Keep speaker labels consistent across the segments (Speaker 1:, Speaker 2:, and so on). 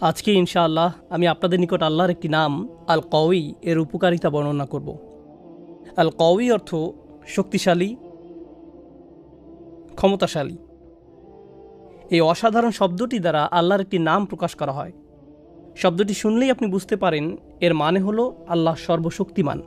Speaker 1: আজকে ইনশাআল্লাহ আমি আপনাদের নিকট আল্লাহর একটি নাম আল কওয়ি এর উপকারিতা বর্ণনা করব। আল কওয়ি অর্থ শক্তিশালী, ক্ষমতাশালী। এই অসাধারণ শব্দটি দ্বারা আল্লাহর একটি নাম প্রকাশ করা হয়। শব্দটি শুনলেই আপনি বুঝতে পারেন, এর মানে হলো আল্লাহ সর্বশক্তিমান।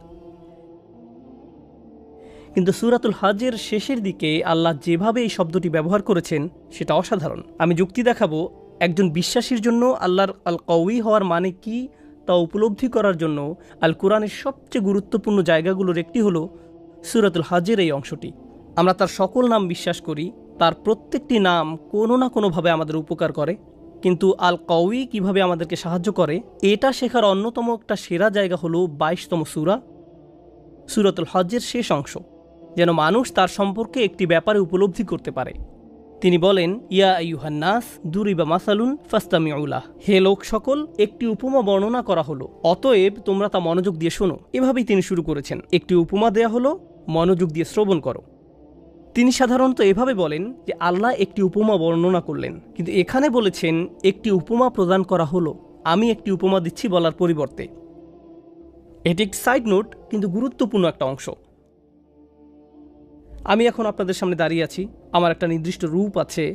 Speaker 1: কিন্তু সুরাতুল হাজের শেষের দিকে আল্লাহ যেভাবে এই শব্দটি ব্যবহার করেছেন, সেটা অসাধারণ। আমি যুক্তি দেখাবো একজন বিশ্বাসীর জন্য আল্লাহর আল কউই হওয়ার মানে কি তা উপলব্ধি করার জন্য আল কোরআনের সবচেয়ে গুরুত্বপূর্ণ জায়গাগুলোর একটি হলো সুরাতুল হজের এই অংশটি। আমরা তার সকল নাম বিশ্বাস করি, তার প্রত্যেকটি নাম কোনো না কোনোভাবে আমাদের উপকার করে। কিন্তু আল কউই কীভাবে আমাদেরকে সাহায্য করে, এটা শেখার অন্যতম একটা সেরা জায়গা হলো বাইশতম সুরা, সুরাতুল হজ্জের শেষ অংশ, যেন মানুষ তার সম্পর্কে একটি ব্যাপারে উপলব্ধি করতে পারে। তিনি বলেন, ইয়া ইউহান্নাস দুরিবা মাসালুন ফাস্তামি ফাস্তামিউলাহ। হে লোক সকল, একটি উপমা বর্ণনা করা হলো। অতএব তোমরা তা মনোযোগ দিয়ে শোনো। এভাবেই তিনি শুরু করেছেন। একটি উপমা দেয়া হলো, মনোযোগ দিয়ে শ্রবণ করো। তিনি সাধারণত এভাবে বলেন যে, আল্লাহ একটি উপমা বর্ণনা করলেন। কিন্তু এখানে বলেছেন, একটি উপমা প্রদান করা হলো। আমি একটি উপমা দিচ্ছি বলার পরিবর্তে। এটি একটি সাইড নোট, কিন্তু গুরুত্বপূর্ণ একটা অংশ। আমি এখন আপনাদের সামনে দাঁড়িয়ে আছি। আমার একটা নির্দিষ্ট রূপ আছে।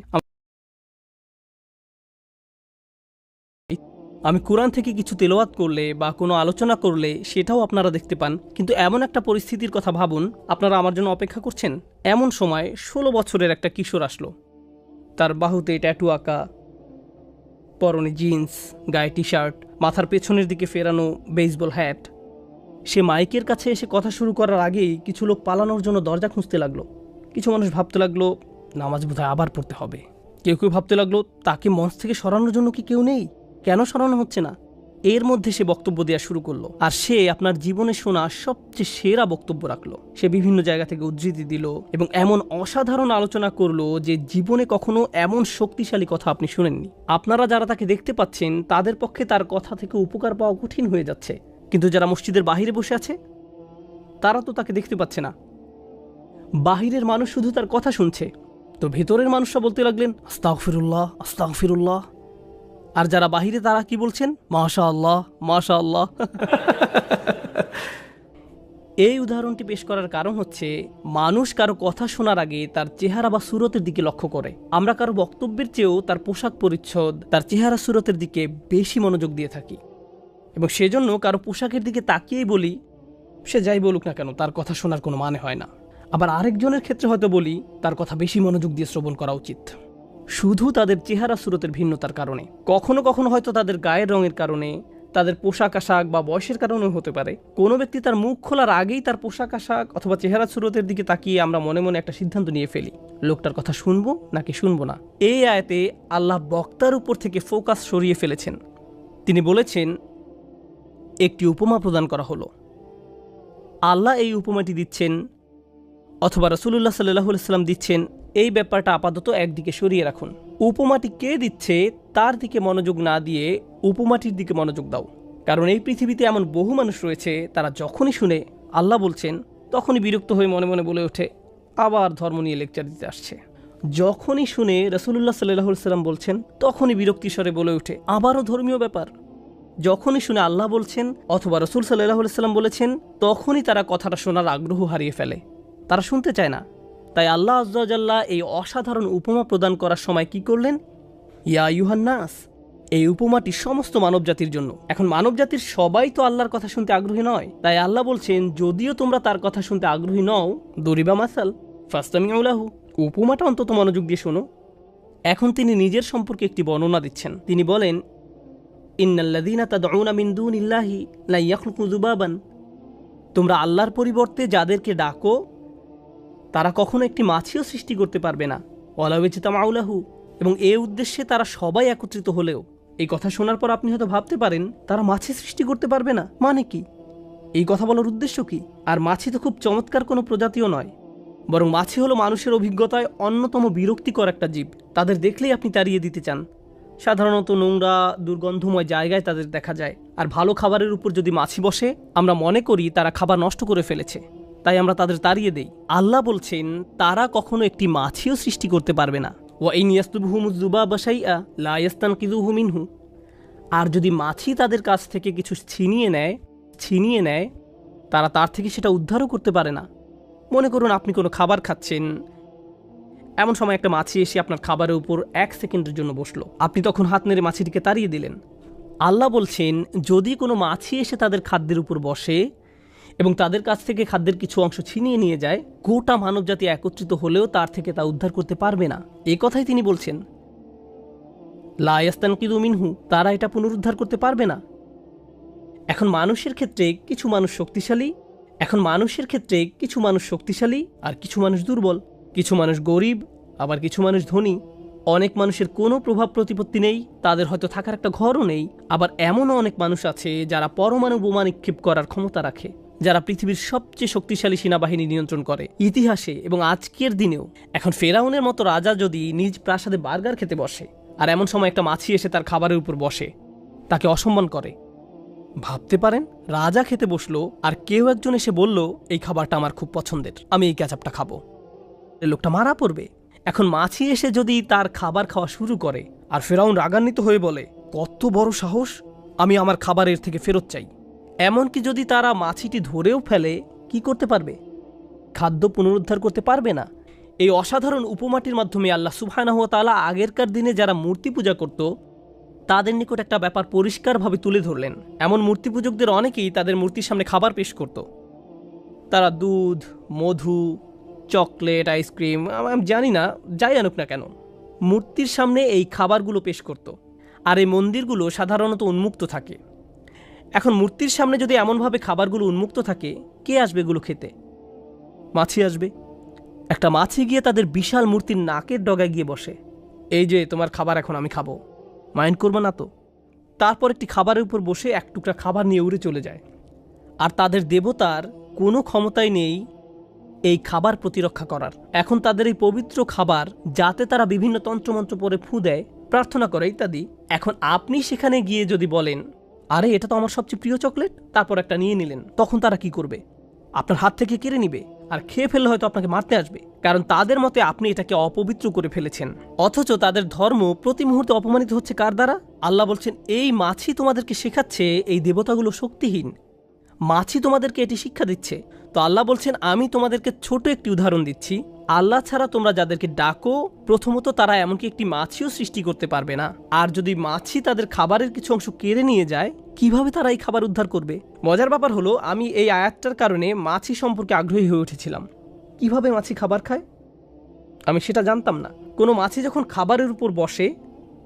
Speaker 1: আমি কোরআন থেকে কিছু তেলাওয়াত করলে বা কোনো আলোচনা করলে সেটাও আপনারা দেখতে পান। কিন্তু এমন একটা পরিস্থিতির কথা ভাবুন, আপনারা আমার জন্য অপেক্ষা করছেন। এমন সময় ষোলো বছরের একটা কিশোর আসলো। তার বাহুতে ট্যাটু আঁকা, পরনে জিন্স, গায়ে টি শার্ট মাথার পেছনের দিকে ফেরানো বেসবল হ্যাট সে মাইকের কাছে এসে কথা শুরু করার আগেই কিছু লোক পালানোর জন্য দরজা খুঁজতে লাগল। কিছু মানুষ ভাবতে লাগল, নামাজ বোধহয় আবার পড়তে হবে। কেউ কেউ ভাবতে লাগল, তাকে মঞ্চ থেকে সরানোর জন্য কি কেউ নেই? কেন সরানো হচ্ছে না? এর মধ্যে সে বক্তব্য দেওয়া শুরু করল। আর সে আপনার জীবনে শোনা সবচেয়ে সেরা বক্তব্য রাখল। সে বিভিন্ন জায়গা থেকে উদ্ধৃতি দিল এবং এমন অসাধারণ আলোচনা করল যে জীবনে কখনো এমন শক্তিশালী কথা আপনি শুনেননি। আপনারা যারা তাকে দেখতে পাচ্ছেন, তাদের পক্ষে তার কথা থেকে উপকার পাওয়া কঠিন হয়ে যাচ্ছে। কিন্তু যারা মসজিদের বাহিরে বসে আছে, তারা তো তাকে দেখতে পাচ্ছে না। বাহিরের মানুষ শুধু তার কথা শুনছে। তো ভেতরের মানুষরা বলতে লাগলেন আস্তাক ফিরুল্লাহ আস্তাক ফিরুল্লাহ আর যারা বাহিরে, তারা কি বলছেন? মাশা আল্লাহ মাশা আল্লাহ এই উদাহরণটি পেশ করার কারণ হচ্ছে, মানুষ কারও কথা শোনার আগে তার চেহারা বা সুরতের দিকে লক্ষ্য করে। আমরা কারও বক্তব্যের চেয়েও তার পোশাক পরিচ্ছদ, তার চেহারা সুরতের দিকে বেশি মনোযোগ দিয়ে থাকি। এবং সেজন্য কারও পোশাকের দিকে তাকিয়েই বলি, সে যাই বলুক না কেন, তার কথা শোনার কোনো মানে হয় না। আবার আরেকজনের ক্ষেত্রে হয়তো বলি, তার কথা বেশি মনোযোগ দিয়ে শ্রবণ করা উচিত। শুধু তাদের চেহারা সুরতের ভিন্নতার কারণে। কখনো কখনো হয়তো তাদের গায়ের রঙের কারণে, তাদের পোশাক আশাক বা বয়সের কারণেও হতে পারে। কোনো ব্যক্তি তার মুখ খোলার আগেই তার পোশাক আশাক অথবা চেহারা সুরতের দিকে তাকিয়ে আমরা মনে মনে একটা সিদ্ধান্ত নিয়ে ফেলি। লোকটার কথা শুনব নাকি শুনব না? এই আয়তে আল্লাহ বক্তার উপর থেকে ফোকাস সরিয়ে ফেলেছেন। তিনি বলেছেন একটি উপমা প্রদান করা হলো। আল্লাহ এই উপমাটি দিচ্ছেন, অথবা রসুল্লাহ সাল্লাহ সাল্লাম দিচ্ছেন, এই ব্যাপারটা আপাতত একদিকে সরিয়ে রাখুন। উপমাটি কে দিচ্ছে, তার দিকে মনোযোগ না দিয়ে উপমাটির দিকে মনোযোগ দাও। কারণ এই পৃথিবীতে এমন বহু মানুষ রয়েছে, তারা যখনই শুনে আল্লাহ বলছেন, তখনই বিরক্ত হয়ে মনে মনে বলে ওঠে, আবার ধর্ম নিয়ে লেকচার দিতে আসছে। যখনই শুনে রসুল্লাহ সাল্লাহ সাল্লাম বলছেন, তখনই বিরক্তিস্বরে বলে ওঠে, আবারও ধর্মীয় ব্যাপার। যখনই শুনে আল্লাহ বলছেন অথবা রসুল সাল্লাহ সাল্লাম বলেছেন, তখনই তারা কথাটা শোনার আগ্রহ হারিয়ে ফেলে। তারা শুনতে চায় না। তাই আল্লাহ আজ্লাহ এই অসাধারণ উপমা প্রদান করার সময় কি করলেন? ইয়া ইউহান্নাস এই উপমাটি সমস্ত মানবজাতির জন্য। এখন মানবজাতির সবাই তো আল্লাহর কথা শুনতে আগ্রহী নয়। তাই আল্লাহ বলছেন, যদিও তোমরা তার কথা শুনতে আগ্রহী নও, দরিবা মাসাল ফাস্তামি উলাহু উপমাটা অন্তত মনোযোগ দিয়ে শোনো। এখন তিনি নিজের সম্পর্কে একটি বর্ণনা দিচ্ছেন। তিনি বলেন যুবাবান। তোমরা আল্লাহর পরিবর্তে যাদেরকে ডাকো, তারা কখনো একটি মাছিও সৃষ্টি করতে পারবে না। অলাবেচিতাম আউলাহু এবং এ উদ্দেশ্যে তারা সবাই একত্রিত হলেও। এই কথা শোনার পর আপনি হয়তো ভাবতে পারেন, তারা মাছি সৃষ্টি করতে পারবে না মানে কি? এই কথা বলার উদ্দেশ্য কি? আর মাছি তো খুব চমৎকার কোনো প্রজাতিও নয়। বরং মাছি হলো মানুষের অভিজ্ঞতায় অন্যতম বিরক্তিকর একটা জীব। তাদের দেখলেই আপনি তাড়িয়ে দিতে চান। সাধারণত নোংরা, দুর্গন্ধময় জায়গায় তাদের দেখা যায়। আর ভালো খাবারের উপর যদি মাছি বসে, আমরা মনে করি তারা খাবার নষ্ট করে ফেলেছে। তাই আমরা তাদের তাড়িয়ে দেই। আল্লাহ বলছেন, তারা কখনো একটি মাছিও সৃষ্টি করতে পারবে না। ও এই নিয়াস্তুবহুমুজুবা বাসাইয়া লায়াস্তান কিদুহু মিনহু। আর যদি মাছি তাদের কাছ থেকে কিছু ছিনিয়ে নেয় ছিনিয়ে নেয়, তারা তার থেকে সেটা উদ্ধারও করতে পারে না। মনে করুন আপনি কোনো খাবার খাচ্ছেন এমন সময় একটা মাছি এসে আপনার খাবারের উপর এক সেকেন্ডের জন্য বসল। আপনি তখন হাত নেড়ে মাছিটিকে তাড়িয়ে দিলেন। আল্লাহ বলছেন, যদি কোনো মাছি এসে তাদের খাদ্যের উপর বসে এবং তাদের কাছ থেকে খাদ্যের কিছু অংশ ছিনিয়ে নিয়ে যায়, গোটা মানবজাতি একত্রিত হলেও তার থেকে তা উদ্ধার করতে পারবে না। এ কথাই তিনি বলছেন। লায়াস্তান কিদু মিনহু, তারা এটা পুনরুদ্ধার করতে পারবে না। এখন মানুষের ক্ষেত্রে কিছু মানুষ শক্তিশালী, এখন মানুষের ক্ষেত্রে কিছু মানুষ শক্তিশালী আর কিছু মানুষ দুর্বল। কিছু মানুষ গরিব, আবার কিছু মানুষ ধনী। অনেক মানুষের কোনো প্রভাব প্রতিপত্তি নেই, তাদের হয়তো থাকার একটা ঘরও নেই। আবার এমনও অনেক মানুষ আছে যারা পরমাণু বোমা নিক্ষেপ করার ক্ষমতা রাখে, যারা পৃথিবীর সবচেয়ে শক্তিশালী সেনাবাহিনী নিয়ন্ত্রণ করে। ইতিহাসে এবং আজকের দিনেও এখন ফেরাউনের মতো রাজা যদি নিজ প্রাসাদে বার্গার খেতে বসে, আর এমন সময় একটা মাছি এসে তার খাবারের উপর বসে, তাকে অসম্মান করে। ভাবতে পারেন, রাজা খেতে বসল, আর কেউ একজন এসে বলল, এই খাবারটা আমার খুব পছন্দের, আমি এই ক্যাচাপটা খাব। লোকটা মারা পড়বে। এখন মাছি এসে যদি তার খাবার খাওয়া শুরু করে, আর ফেরাউন রাগান্বিত হয়ে বলে, কত বড় সাহস, আমি আমার খাবারের থেকে ফেরত চাই। এমনকি যদি তারা মাছিটি ধরেও ফেলে, কি করতে পারবে? খাদ্য পুনরুদ্ধার করতে পারবে না। এই অসাধারণ উপমাটির মাধ্যমে আল্লাহ সুবহানাহু তাআলা আগেরকার দিনে যারা মূর্তি পূজা করত, তাদের নিকট একটা ব্যাপার পরিষ্কারভাবে তুলে ধরলেন। এমন মূর্তি পূজকদের অনেকেই তাদের মূর্তির সামনে খাবার পেশ করত। তারা দুধ, মধু চকলেট, আইসক্রিম, আমি জানি না, যাই আনুক না কেন। মূর্তির সামনে এই খাবারগুলো পেশ করত, আর এই মন্দিরগুলো সাধারণত উন্মুক্ত থাকে। এখন মূর্তির সামনে যদি এমনভাবে খাবারগুলো উন্মুক্ত থাকে, কে আসবে এগুলো খেতে? মাছি আসবে। একটা মাছি গিয়ে তাদের বিশাল মূর্তির নাকের ডগায় গিয়ে বসে। এই যে, তোমার খাবার এখন আমি খাব। মাইন্ড করব না তো? তারপর একটি খাবারের উপর বসে এক টুকরা খাবার নিয়ে উড়ে চলে যায়। আর তাদের দেবতার কোনো ক্ষমতাই নেই এই খাবার প্রতিরক্ষা করার। এখন তাদের এই পবিত্র খাবার যাতে তারা বিভিন্ন তন্ত্রমন্ত্র পরে ফু দেয়, প্রার্থনা করে ইত্যাদি। এখন আপনি সেখানে গিয়ে যদি বলেন, আরে, এটা তো আমার সবচেয়ে প্রিয় চকলেট, তারপর একটা নিয়ে নিলেন, তখন তারা কি করবে? আপনার হাত থেকে কেড়ে নিবে, আর খেয়ে ফেললে হয়তো আপনাকে মারতে আসবে। কারণ তাদের মতে আপনি এটাকে অপবিত্র করে ফেলেছেন। অথচ তাদের ধর্ম প্রতি মুহূর্তে অপমানিত হচ্ছে কার দ্বারা? আল্লাহ বলছেন, এই মাছি তোমাদেরকে শেখাচ্ছে, এই দেবতাগুলো শক্তিহীন মাছি তোমাদেরকে এটি শিক্ষা দিচ্ছে। তো আল্লাহ বলছেন, আমি তোমাদেরকে ছোট একটি উদাহরণ দিচ্ছি। আল্লাহ ছাড়া তোমরা যাদেরকে ডাকো, প্রথমত তারা এমনকি একটি মাছিও সৃষ্টি করতে পারবে না। আর যদি মাছি তাদের খাবারের কিছু অংশ কেড়ে নিয়ে যায়, কীভাবে তারা এই খাবার উদ্ধার করবে? মজার ব্যাপার হলো, আমি এই আয়াতটার কারণে মাছি সম্পর্কে আগ্রহী হয়ে উঠেছিলাম। কীভাবে মাছি খাবার খায়? আমি সেটা জানতাম না। কোনো মাছি যখন খাবারের উপর বসে,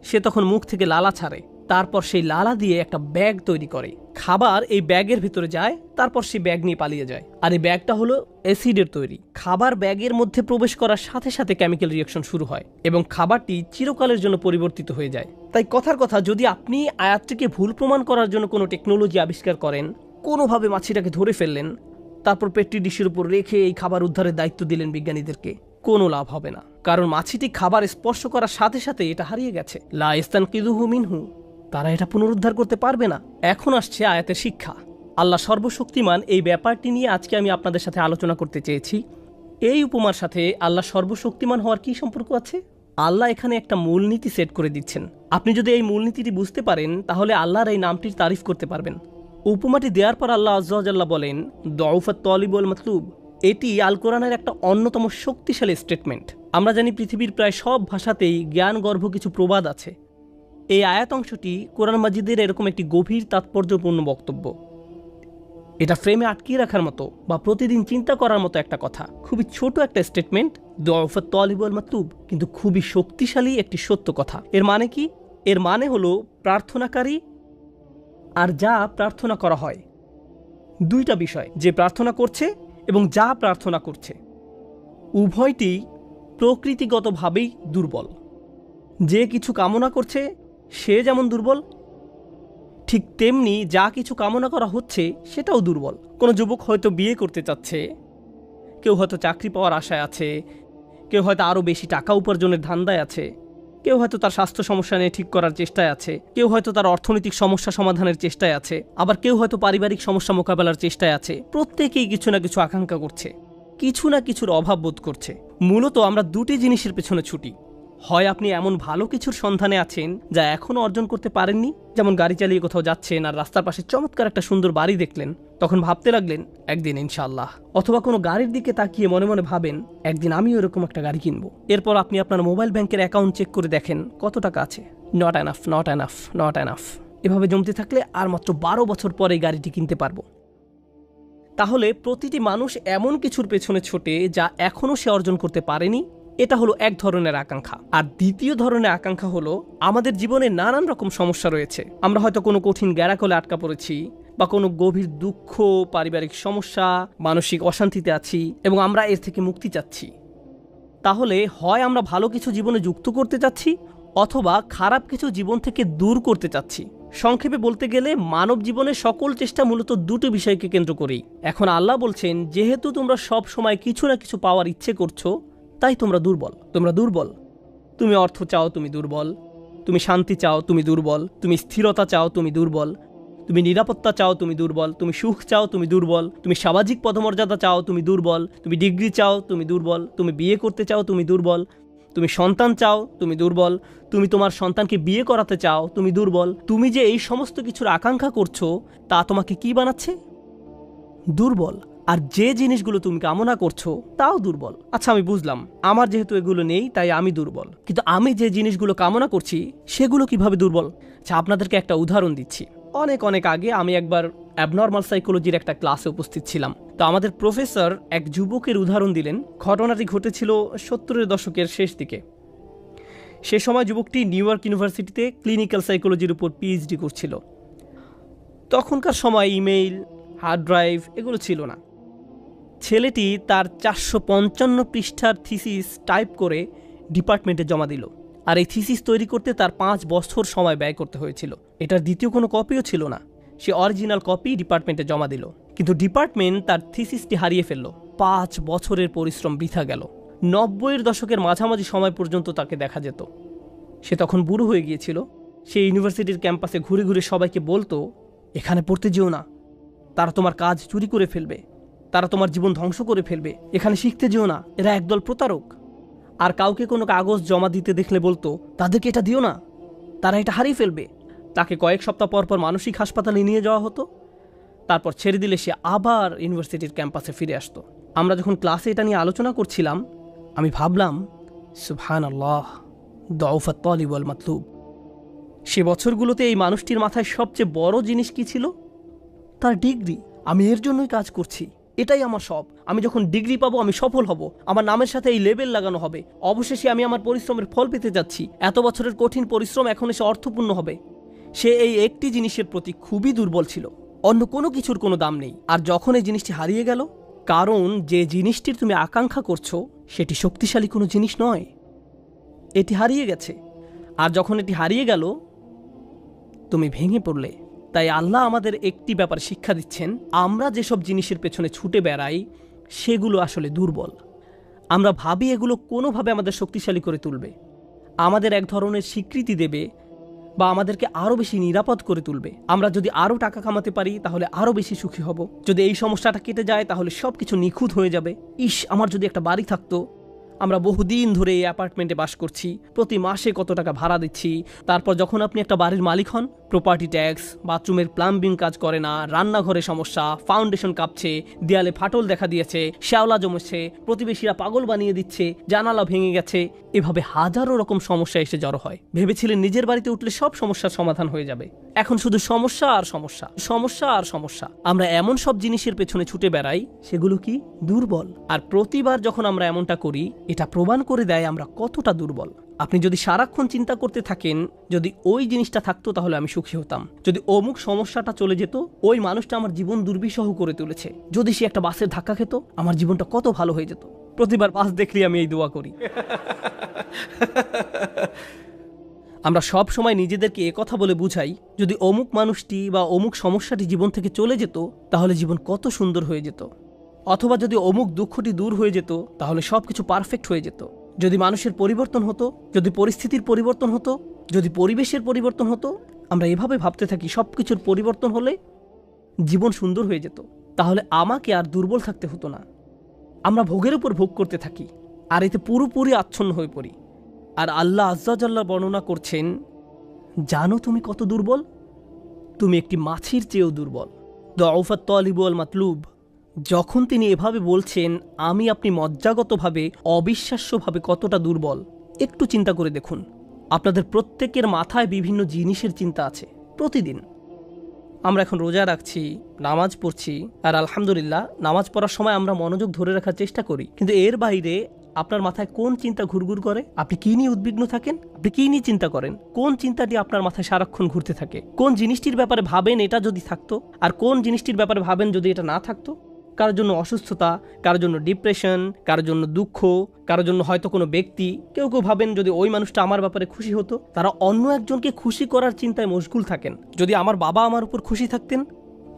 Speaker 1: সে তখন মুখ থেকে লালা ছাড়ে। তারপর সেই লালা দিয়ে একটা ব্যাগ তৈরি করে। খাবার এই ব্যাগের ভিতরে যায়, তারপর সেই ব্যাগ নিয়ে পালিয়ে যায়। আর এই ব্যাগটা হলো অ্যাসিডের তৈরি। খাবার ব্যাগের মধ্যে প্রবেশ করার সাথে সাথে কেমিক্যাল রিয়াকশন শুরু হয় এবং খাবারটি চিরকালের জন্য পরিবর্তিত হয়ে যায়। তাই কথার কথা, যদি আপনি আয়াতটিকে ভুল প্রমাণ করার জন্য কোনো টেকনোলজি আবিষ্কার করেন, কোনোভাবে মাছিটাকে ধরে ফেললেন, তারপর পেট্রি ডিশের উপর রেখে এই খাবার উদ্ধারের দায়িত্ব দিলেন বিজ্ঞানীদেরকে, কোনো লাভ হবে না। কারণ মাছিটি খাবার স্পর্শ করার সাথে সাথে এটা হারিয়ে গেছে। লা ইস্তান কিদুহু মিনহু। তারা এটা পুনরুদ্ধার করতে পারবে না। এখন আসছে আয়াতের শিক্ষা। আল্লাহ সর্বশক্তিমান এই ব্যাপারটি নিয়ে আজকে আমি আপনাদের সাথে আলোচনা করতে চেয়েছি। এই উপমার সাথে আল্লাহ সর্বশক্তিমান হওয়ার কি সম্পর্ক আছে? আল্লাহ এখানে একটা মূলনীতি সেট করে দিচ্ছেন। আপনি যদি এই মূলনীতিটি বুঝতে পারেন, তাহলে আল্লাহর এই নামটির তারিফ করতে পারবেন। উপমাটি দেওয়ার পর আল্লাহ আজ্লাহ বলেন, দউফাত তলিবল মতলুব। এটি আল কোরআনের একটা অন্যতম শক্তিশালী স্টেটমেন্ট আমরা জানি পৃথিবীর প্রায় সব ভাষাতেই জ্ঞানগর্ভ কিছু প্রবাদ আছে। এই আয়াত অংশটি কোরআন মাজিদের এরকম একটি গভীর তাৎপর্যপূর্ণ বক্তব্য। এটা ফ্রেমে আটকিয়ে রাখার মতো বা প্রতিদিন চিন্তা করার মতো একটা কথা। খুবই ছোট একটা স্টেটমেন্ট দফত তলিবল মাতুব কিন্তু খুবই শক্তিশালী একটি সত্য কথা। এর মানে কি? এর মানে হলো প্রার্থনাকারী আর যা প্রার্থনা করা হয়। দুইটা বিষয়, যে প্রার্থনা করছে এবং যা প্রার্থনা করছে। উভয়টি প্রকৃতিগতভাবেই দুর্বল। যে কিছু কামনা করছে সে যেমন দুর্বল, ঠিক তেমনি যা কিছু কামনা করা হচ্ছে সেটাও দুর্বল। কোনো যুবক হয়তো বিয়ে করতে চাচ্ছে, কেউ হয়তো চাকরি পাওয়ার আশায় আছে, কেউ হয়তো আরও বেশি টাকা উপার্জনের ধান্দায় আছে, কেউ হয়তো তার স্বাস্থ্য সমস্যা নিয়ে ঠিক করার চেষ্টায় আছে, কেউ হয়তো তার অর্থনৈতিক সমস্যা সমাধানের চেষ্টায় আছে, আবার কেউ হয়তো পারিবারিক সমস্যা মোকাবেলার চেষ্টায় আছে। প্রত্যেকেই কিছু না কিছু আকাঙ্ক্ষা করছে, কিছু না কিছুর অভাব বোধ করছে। মূলত আমরা দুটি জিনিসের পেছনে ছুটি হয় আপনি এমন ভালো কিছুর সন্ধানে আছেন যা এখনও অর্জন করতে পারেননি? যেমন গাড়ি চালিয়ে কোথাও যাচ্ছেন আর রাস্তার পাশে চমৎকার একটা সুন্দর বাড়ি দেখলেন, তখন ভাবতে লাগলেন, একদিন ইনশাল্লাহ অথবা কোনো গাড়ির দিকে তাকিয়ে মনে মনে ভাবেন, একদিন আমিও এরকম একটা গাড়ি কিনবো। এরপর আপনি আপনার মোবাইল ব্যাংকের অ্যাকাউন্ট চেক করে দেখেন, কত টাকা আছে। Not enough not enough not enough এভাবে জমতে থাকলে আর মাত্র বারো বছর পরে গাড়িটি কিনতে পারব। তাহলে প্রতিটি মানুষ এমন কিছুর পেছনে ছোটে যা এখনও সে অর্জন করতে পারেনি? এটা হলো এক ধরনের আকাঙ্ক্ষা। আর দ্বিতীয় ধরনের আকাঙ্ক্ষা হলো আমাদের জীবনে নানান রকম সমস্যা রয়েছে। আমরা হয়তো কোনো কঠিন গ্যারাকলে আটকা পড়েছি বা কোনো গভীর দুঃখ, পারিবারিক সমস্যা, মানসিক অশান্তিতে আছি এবং আমরা এর থেকে মুক্তি চাচ্ছি। তাহলে হয় আমরা ভালো কিছু জীবনে যুক্ত করতে চাচ্ছি অথবা খারাপ কিছু জীবন থেকে দূর করতে চাচ্ছি। সংক্ষেপে বলতে গেলে মানব জীবনের সকল চেষ্টা মূলত দুটো বিষয়কে কেন্দ্র করেই। এখন আল্লাহ বলছেন, যেহেতু তোমরা সব সময় কিছু না কিছু পাওয়ার ইচ্ছে করছ তাই তোমরা দুর্বল তোমরা দুর্বল তুমি অর্থ চাও তুমি দুর্বল তুমি শান্তি চাও তুমি দুর্বল তুমি স্থিরতা চাও তুমি দুর্বল তুমি নিরাপত্তা চাও তুমি দুর্বল তুমি সুখ চাও তুমি দুর্বল তুমি সামাজিক পদমর্যাদা চাও তুমি দুর্বল তুমি ডিগ্রি চাও তুমি দুর্বল তুমি বিয়ে করতে চাও তুমি দুর্বল তুমি সন্তান চাও তুমি দুর্বল তুমি তোমার সন্তানকে বিয়ে করাতে চাও তুমি দুর্বল তুমি যে এই সমস্ত কিছুর আকাঙ্ক্ষা করছ তা তোমাকে কি বানাচ্ছে দুর্বল আর যে জিনিসগুলো তুমি কামনা করছ, তাও দুর্বল। আচ্ছা আমি বুঝলাম। আমার যেহেতু এগুলো নেই, তাই আমি দুর্বল। কিন্তু আমি যে জিনিসগুলো কামনা করছি, সেগুলো কীভাবে দুর্বল? আচ্ছা আপনাদেরকে একটা উদাহরণ দিচ্ছি। অনেক অনেক আগে আমি একবার অ্যাবনর্মাল সাইকোলজির একটা ক্লাসে উপস্থিত ছিলাম। তো আমাদের প্রফেসর এক যুবকের উদাহরণ দিলেন। ঘটনাটি ঘটেছিল সত্তরের দশকের শেষ দিকে। সে সময় যুবকটি নিউ ইয়র্ক ইউনিভার্সিটিতে ক্লিনিক্যাল সাইকোলজির উপর পিএইচডি করছিল। তখনকার সময় ইমেইল হার্ড ড্রাইভ এগুলো ছিল না। ছেলেটি তার চারশো পঞ্চান্ন পৃষ্ঠার থিসিস টাইপ করে ডিপার্টমেন্টে জমা দিল। আর এই থিসিস তৈরি করতে তার পাঁচ বছর সময় ব্যয় করতে হয়েছিল। এটার দ্বিতীয় কোনো কপিও ছিল না। সে অরিজিনাল কপি ডিপার্টমেন্টে জমা দিল। কিন্তু ডিপার্টমেন্ট তার থিসিসটি হারিয়ে ফেলল। পাঁচ বছরের পরিশ্রম বৃথা গেল। নব্বইয়ের দশকের মাঝামাঝি সময় পর্যন্ত তাকে দেখা যেত। সে তখন বুড়ো হয়ে গিয়েছিল। সে ইউনিভার্সিটির ক্যাম্পাসে ঘুরে ঘুরে সবাইকে বলতো, এখানে পড়তে যেও না। তারা তোমার কাজ চুরি করে ফেলবে। তারা তোমার জীবন ধ্বংস করে ফেলবে। এখানে শিখতে যেও না, এরা একদল প্রতারক। আর কাউকে কোনো কাগজ জমা দিতে দেখলে বলতো, তাদেরকে এটা দিও না। তারা এটা হারিয়ে ফেলবে। তাকে কয়েক সপ্তাহ পর পর মানসিক হাসপাতালে নিয়ে যাওয়া হতো। তারপর ছেড়ে দিলে সে আবার ইউনিভার্সিটির ক্যাম্পাসে ফিরে আসতো। আমরা যখন ক্লাসে এটা নিয়ে আলোচনা করছিলাম, আমি ভাবলাম সুবহান আল্লাহ দৌফত তলিবল মাতলুব। সে বছরগুলোতে এই মানুষটির মাথায় সবচেয়ে বড় জিনিস কি ছিল? তার ডিগ্রি। আমি এর জন্যই কাজ করছি। এটাই আমার সব। আমি যখন ডিগ্রি পাবো, আমি সফল হব। আমার নামের সাথে এই লেবেল লাগানো হবে। অবশেষে আমি আমার পরিশ্রমের ফল পেতে যাচ্ছি। এত বছরের কঠিন পরিশ্রম এখন এসে অর্থপূর্ণ হবে। সে এই একটি জিনিসের প্রতি খুবই দুর্বল ছিল। অন্য কোনো কিছুর কোনো দাম নেই। আর যখন এই জিনিসটি হারিয়ে গেল, কারণ যে জিনিসটির তুমি আকাঙ্ক্ষা করছ, সেটি শক্তিশালী কোনো জিনিস নয়। এটি হারিয়ে গেছে। আর যখন এটি হারিয়ে গেল, তুমি ভেঙে পড়লে। তাই আল্লাহ আমাদের একটি ব্যাপার শিক্ষা দিচ্ছেন, আমরা যেসব জিনিসের পেছনে ছুটে বেড়াই, সেগুলো আসলে দুর্বল। আমরা ভাবি এগুলো কোনোভাবে আমাদের শক্তিশালী করে তুলবে, আমাদের এক ধরনের স্বীকৃতি দেবে বা আমাদেরকে আরও বেশি নিরাপদ করে তুলবে। আমরা যদি আরও টাকা কামাতে পারি, তাহলে আরও বেশি সুখী হব। যদি এই সমস্যাটা কেটে যায়, তাহলে সব কিছু নিখুঁত হয়ে যাবে। ইস, আমার যদি একটা বাড়ি থাকতো আমরা বহুদিন ধরে এই অ্যাপার্টমেন্টে বাস করছি। প্রতি মাসে কত টাকা ভাড়া দিচ্ছি। তারপর যখন আপনি একটা বাড়ির মালিক হন প্রপার্টি ট্যাক্স বাথরুমের প্লাম্বিং কাজ করে না, রান্নাঘরে সমস্যা ফাউন্ডেশন কাঁপছে, দেয়ালে ফাটল দেখা দিয়েছে, শ্যাওলা জমেছে, প্রতিবেশীরা পাগল বানিয়ে দিচ্ছে, জানালা ভেঙে গেছে, এভাবে হাজারো রকম সমস্যা এসে জড়ো হয়। ভেবেছিলেন নিজের বাড়িতে উঠলে সব সমস্যার সমাধান হয়ে যাবে। এখন শুধু সমস্যা আর সমস্যা সমস্যা আর সমস্যা। আমরা এমন সব জিনিসের পেছনে ছুটে বেড়াই, সেগুলো কি? দুর্বল। আর প্রতিবার যখন আমরা এমনটা করি, এটা প্রমাণ করে দেয় আমরা কতটা দুর্বল। আপনি যদি সারাক্ষণ চিন্তা করতে থাকেন, যদি ওই জিনিসটা থাকতো তাহলে আমি সুখী হতাম। যদি অমুক সমস্যাটা চলে যেত, ওই মানুষটা আমার জীবন দুর্বিষহ করে তুলেছে। যদি সে একটা বাসের ধাক্কা খেত, আমার জীবনটা কত ভালো হয়ে যেত। প্রতিবার বাস দেখলেই আমি এই দোয়া করি। আমরা সব সময় নিজেদেরকে কথা বলে বুঝাই, যদি অমুক মানুষটি বা অমুক সমস্যাটি জীবন থেকে চলে যেত, তাহলে জীবন কত সুন্দর হয়ে যেত। অথবা যদি অমুক দুঃখটি দূর হয়ে যেত, তাহলে সব কিছু পারফেক্ট হয়ে যেত। যদি মানুষের পরিবর্তন হতো, যদি পরিস্থিতির পরিবর্তন হতো, যদি পরিবেশের পরিবর্তন হতো, আমরা এভাবে ভাবতে থাকি সব কিছুর পরিবর্তন হলে জীবন সুন্দর হয়ে যেত। তাহলে আমাকে আর দুর্বল থাকতে হতো না। আমরা ভোগের উপর ভোগ করতে থাকি, আর এতে পুরোপুরি আচ্ছন্ন হয়ে পড়ি। আর আল্লাহ আজ্জাজাল্লাহ বর্ণনা করছেন, জানো তুমি কত দুর্বল? তুমি একটি মাছির চেয়েও দুর্বল। দফাত তলিবু আল মাতলুব। যখন তিনি এভাবে বলছেন, আমি আপনি মজ্জাগতভাবে, অবিশ্বাস্যভাবে কতটা দুর্বল, একটু চিন্তা করে দেখুন। আপনাদের প্রত্যেকের মাথায় বিভিন্ন জিনিসের চিন্তা আছে, প্রতিদিন। আমরা এখন রোজা রাখছি, নামাজ পড়ছি, আর আলহামদুলিল্লাহ, নামাজ পড়ার সময় আমরা মনোযোগ ধরে রাখার চেষ্টা করি। কিন্তু এর বাইরে আপনার মাথায় কোন চিন্তা ঘুরঘুর করে? আপনি কি নিয়ে উদ্বিগ্ন থাকেন? আপনি কি নিয়ে চিন্তা করেন? কোন চিন্তাটি আপনার মাথায় সারাক্ষণ ঘুরতে থাকে? কোন জিনিসটির ব্যাপারে ভাবেন এটা যদি থাকতো? আর কোন জিনিসটির ব্যাপারে ভাবেন যদি এটা না থাকতো? কারোর জন্য অসুস্থতা, কারোর জন্য ডিপ্রেশন কারোর জন্য দুঃখ, কারোর জন্য হয়তো কোনো ব্যক্তি। কেউ কেউ ভাবেন যদি ওই মানুষটা আমার ব্যাপারে খুশি হতো, তারা অন্য একজনকে খুশি করার চিন্তায় মশগুল থাকেন। যদি আমার বাবা আমার উপর খুশি থাকতেন,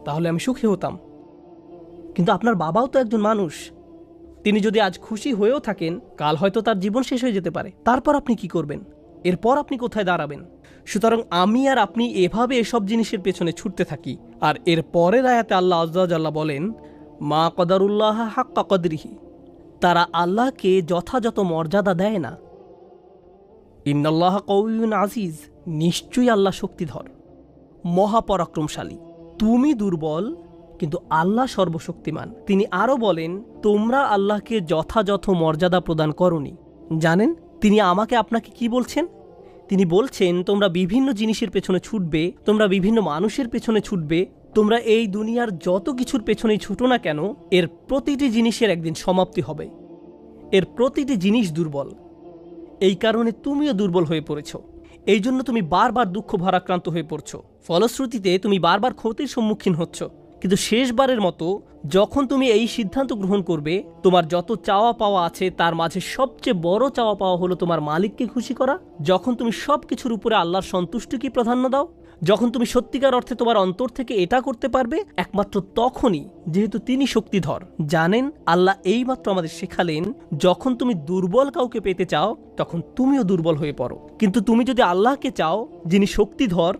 Speaker 1: তাহলে আমি সুখী হতাম। কিন্তু আপনার বাবাও তো একজন মানুষ। তিনি যদি আজ খুশি হয়েও থাকেন, কাল হয়তো তার জীবন শেষ হয়ে যেতে পারে। তারপর আপনি কি করবেন? এরপর আপনি কোথায় দাঁড়াবেন? সুতরাং আমি আর আপনি এভাবে এসব জিনিসের পেছনে ছুটতে থাকি। আর এর পরের আয়াতে আল্লাহ আজ্লাহ বলেন, মা কদারুল্লাহ হাক্কা কদরিহি। তারা আল্লাহকে যথাযথ মর্যাদা দেয় না। ইন্নাল্লাহ কৌন আজিজ, নিশ্চয়ই আল্লাহ শক্তিধর, মহাপরাক্রমশালী। তুমি দুর্বল কিন্তু আল্লাহ সর্বশক্তিমান। তিনি আরও বলেন, তোমরা আল্লাহকে যথাযথ মর্যাদা প্রদান করনি। জানেন, তিনি আমাকে আপনাকে কি বলছেন? তিনি বলছেন, তোমরা বিভিন্ন জিনিসের পেছনে ছুটবে, তোমরা বিভিন্ন মানুষের পেছনে ছুটবে, তোমরা এই দুনিয়ার যত কিছুর পেছনেই ছুটো না কেন, এর প্রতিটি জিনিসের একদিন সমাপ্তি হবে। এর প্রতিটি জিনিস দুর্বল। এই কারণে তুমিও দুর্বল হয়ে পড়েছ। এই জন্য তুমি বারবার দুঃখ ভারাক্রান্ত হয়ে পড়ছ। ফলশ্রুতিতে তুমি বারবার ক্ষতির সম্মুখীন হচ্ছ। কিন্তু শেষবারের মতো, যখন তুমি এই সিদ্ধান্ত গ্রহণ করবে, তোমার যত চাওয়া পাওয়া আছে, তার মাঝে সবচেয়ে বড় চাওয়া পাওয়া হলো তোমার মালিককে খুশি করা। যখন তুমি সব কিছুর উপরে আল্লাহর সন্তুষ্টিকে প্রাধান্য দাও, যখন তুমি সত্যিকার অর্থে তোমার অন্তর থেকে এটা করতে পারবে, একমাত্র তখনই, যেহেতু তিনি শক্তিধর। জানেন, আল্লাহ এইমাত্র আমাদের শেখালেন, যখন তুমি দুর্বল কাউকে পেতে চাও, তখন তুমিও দুর্বল হয়ে পড়ো। কিন্তু তুমি যদি আল্লাহকে চাও, যিনি শক্তিধর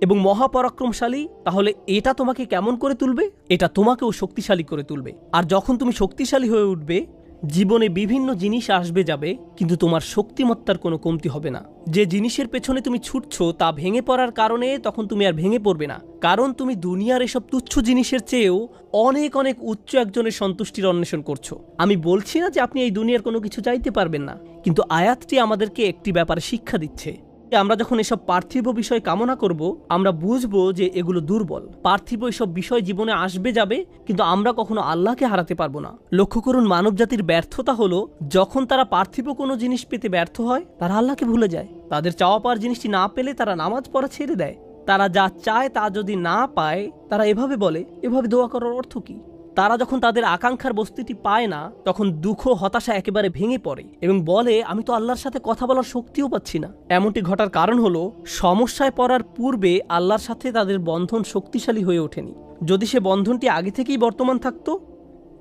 Speaker 1: এবং মহাপরাক্রমশালী, তাহলে এটা তোমাকে কেমন করে তুলবে? এটা তোমাকেও শক্তিশালী করে তুলবে। আর যখন তুমি শক্তিশালী হয়ে উঠবে, জীবনে বিভিন্ন জিনিস আসবে যাবে, কিন্তু তোমার শক্তিমত্তার কোনো কমতি হবে না। যে জিনিসের পেছনে তুমি ছুটছো, তা ভেঙে পড়ার কারণে তখন তুমি আর ভেঙে পড়বে না। কারণ তুমি দুনিয়ার এসব তুচ্ছ জিনিসের চেয়েও অনেক অনেক উচ্চ একজনের সন্তুষ্টির অন্বেষণ করছ। আমি বলছি না যে আপনি এই দুনিয়ার কোনো কিছু চাইতে পারবেন না, কিন্তু আয়াতটি আমাদেরকে একটি ব্যাপারে শিক্ষা দিচ্ছে। আমরা যখন এসব পার্থিব বিষয় কামনা করব, আমরা বুঝব যে এগুলো দুর্বল। পার্থিব এসব বিষয় জীবনে আসবে যাবে, কিন্তু আমরা কখনো আল্লাহকে হারাতে পারব না। লক্ষ্য করুন মানব জাতির ব্যর্থতা হলো, যখন তারা পার্থিব কোনো জিনিস পেতে ব্যর্থ হয়, তারা আল্লাহকে ভুলে যায়। তাদের চাওয়া পাওয়ার জিনিসটি না পেলে তারা নামাজ পড়া ছেড়ে দেয়। তারা যা চায় তা যদি না পায়, তারা এভাবে বলে, এভাবে দোয়া করার অর্থ কী? তারা যখন তাদের আকাঙ্ক্ষার বস্তুটি পায় না, তখন দুঃখ হতাশা একেবারে ভেঙে পড়ে এবং বলে, আমি তো আল্লাহর সাথে কথা বলার শক্তিও পাচ্ছি না। এমনটি ঘটার কারণ হলো, সমস্যায় পড়ার পূর্বে আল্লাহর সাথে তাদের বন্ধন শক্তিশালী হয়ে ওঠেনি। যদি সে বন্ধনটি আগে থেকেই বর্তমান থাকতো,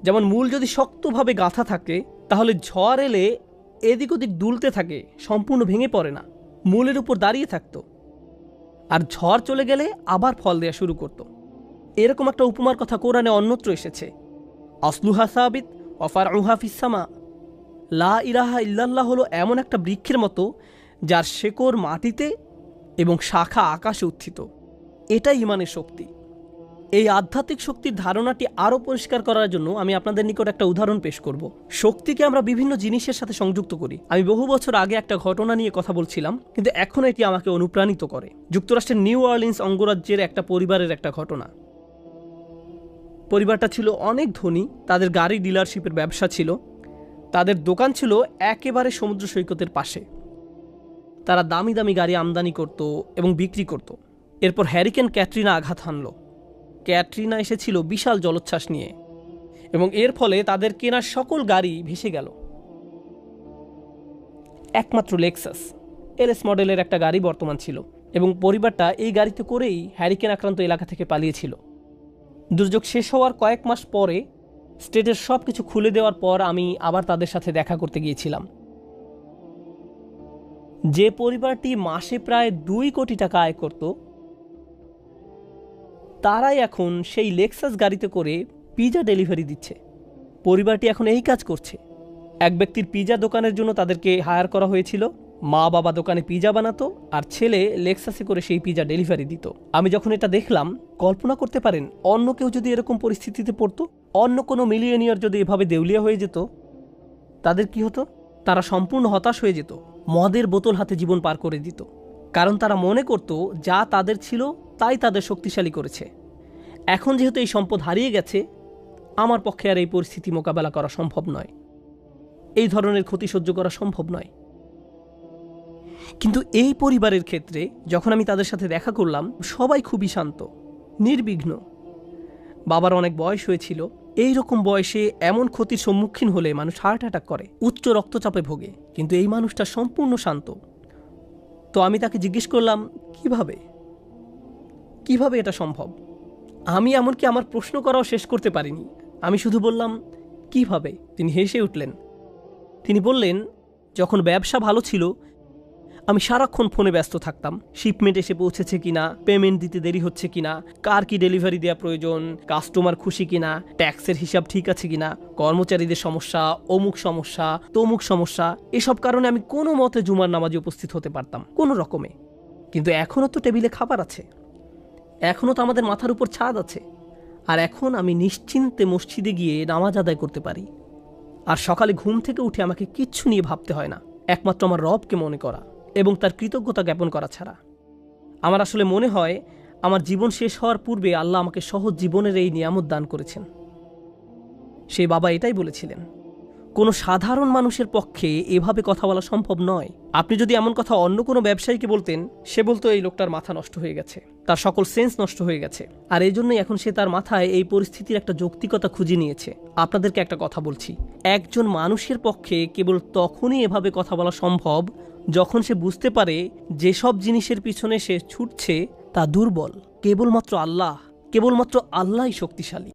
Speaker 1: যেমন মূল যদি শক্তভাবে গাঁথা থাকে, তাহলে ঝড় এলে এদিক ওদিক দুলতে থাকে, সম্পূর্ণ ভেঙে পড়ে না, মূলের উপর দাঁড়িয়ে থাকতো। আর ঝড় চলে গেলে আবার ফল দেওয়া শুরু করতো। এরকম একটা উপমার কথা কোরআনে অন্যত্র এসেছে। আসলুহা সাবিত অফার উহা ফিসামা লা ইরাহা ইল্লাল্লাহ হলো এমন একটা বৃক্ষের মতো যার শেকড় মাটিতে এবং শাখা আকাশে উত্থিত। এটাই ইমানের শক্তি। এই আধ্যাত্মিক শক্তির ধারণাটি আরও পরিষ্কার করার জন্য আমি আপনাদের নিকট একটা উদাহরণ পেশ করব। শক্তিকে আমরা বিভিন্ন জিনিসের সাথে সংযুক্ত করি। আমি বহু বছর আগে একটা ঘটনা নিয়ে কথা বলছিলাম, কিন্তু এখন এটি আমাকে অনুপ্রাণিত করে। যুক্তরাষ্ট্রের নিউ অর্লিন্স অঙ্গরাজ্যের একটা পরিবারের একটা ঘটনা। পরিবারটা ছিল অনেক ধনী, তাদের গাড়ি ডিলারশিপের ব্যবসা ছিল। তাদের দোকান ছিল একেবারে সমুদ্র সৈকতের পাশে। তারা দামি দামি গাড়ি আমদানি করত এবং বিক্রি করত। এরপর হ্যারিকেন ক্যাটরিনা আঘাত হানল। ক্যাটরিনা এসেছিল বিশাল জলোচ্ছ্বাস নিয়ে এবং এর ফলে তাদের কেনার সকল গাড়ি ভেসে গেল। একমাত্র লেক্সাস এলএস মডেলের একটা গাড়ি বর্তমান ছিল এবং পরিবারটা এই গাড়িতে করেই হ্যারিকেন আক্রান্ত এলাকা থেকে পালিয়েছিল। দুর্যোগ শেষ হওয়ার কয়েক মাস পরে স্টেটের সব কিছু খুলে দেওয়ার পর আমি আবার তাদের সাথে দেখা করতে গিয়েছিলাম। যে পরিবারটি মাসে প্রায় দুই কোটি টাকা আয় করত, তারাই এখন সেই লেক্সাস গাড়িতে করে পিজা ডেলিভারি দিচ্ছে। পরিবারটি এখন এই কাজ করছে। এক ব্যক্তির পিজা দোকানের জন্য তাদেরকে হায়ার করা হয়েছিল। মা বাবা দোকানে পিজা বানাতো আর ছেলে লেক্সাসে করে সেই পিজা ডেলিভারি দিত। আমি যখন এটা দেখলাম, কল্পনা করতে পারেন, অন্য কেউ যদি এরকম পরিস্থিতিতে পড়তো, অন্য কোনো মিলিয়নিয়ার যদি এভাবে দেউলিয়া হয়ে যেত, তাদের কি হতো? তারা সম্পূর্ণ হতাশ হয়ে যেত, মদের বোতল হাতে জীবন পার করে দিত। কারণ তারা মনে করত, যা তাদের ছিল, তাই তাদের শক্তিশালী করেছে। এখন যেহেতু এই সম্পদ হারিয়ে গেছে, আমার পক্ষে আর এই পরিস্থিতি মোকাবেলা করা সম্ভব নয়। এই ধরনের ক্ষতি সহ্য করা সম্ভব নয়। কিন্তু এই পরিবারের ক্ষেত্রে যখন আমি তাদের সাথে দেখা করলাম, সবাই খুবই শান্ত, নির্বিঘ্ন। বাবার অনেক বয়স হয়েছিল, এই রকম বয়সে এমন ক্ষতির সম্মুখীন হলে মানুষ হার্ট অ্যাটাক করে, উচ্চ রক্তচাপে ভোগে, কিন্তু এই মানুষটা সম্পূর্ণ শান্ত। তো আমি তাকে জিজ্ঞেস করলাম, কীভাবে? কীভাবে এটা সম্ভব? আমি এমনকি আমার প্রশ্ন করাও শেষ করতে পারিনি। আমি শুধু বললাম, কীভাবে? তিনি হেসে উঠলেন। তিনি বললেন, যখন ব্যবসা ভালো ছিল আমি সারাক্ষণ ফোনে ব্যস্ত থাকতাম। শিপমেন্ট এসে পৌঁছেছে কিনা পেমেন্ট দিতে দেরি হচ্ছে কিনা, কার কি ডেলিভারি দেওয়া প্রয়োজন কাস্টমার খুশি কিনা ট্যাক্সের হিসাব ঠিক আছে কিনা, কর্মচারীদের সমস্যা, অমুক সমস্যা, তমুক সমস্যা, এসব কারণে আমি কোনো মতে জুমার নামাজে উপস্থিত হতে পারতাম, কোনো রকমে। কিন্তু এখনও তো টেবিলে খাবার আছে। এখনও তো আমাদের মাথার উপর ছাদ আছে। আর এখন আমি নিশ্চিন্তে মসজিদে গিয়ে নামাজ আদায় করতে পারি। আর সকালে ঘুম থেকে উঠে আমাকে কিচ্ছু নিয়ে ভাবতে হয় না। একমাত্র আমার রবকে মনে করা। এবং তার কৃতজ্ঞতা জ্ঞাপন করা ছাড়া। আমার আসলে মনে হয়, আমার জীবন শেষ হওয়ার পূর্বে আল্লাহ আমাকে সহজ জীবনের এই নিয়ামত দান করেছেন। সেই বাবা এটাই বলেছিলেন, কোনো সাধারণ মানুষের পক্ষে এভাবে কথা বলা সম্ভব নয়। আপনি যদি এমন কথা অন্য কোনো ব্যবসায়ীকে বলতেন, সে বলতো এই লোকটার মাথা নষ্ট হয়ে গেছে, তার সকল সেন্স নষ্ট হয়ে গেছে। আর এই জন্যই এখন সে তার মাথায় এই পরিস্থিতির একটা যৌক্তিকতা খুঁজে নিয়েছে। আপনাদেরকে একটা কথা বলছি, একজন মানুষের পক্ষে কেবল তখনই এভাবে কথা বলা সম্ভব যখন সে বুঝতে পারে যেসব জিনিসের পিছনে সে ছুটছে, তা দুর্বল। কেবলমাত্র আল্লাহ, কেবলমাত্র আল্লাহই শক্তিশালী।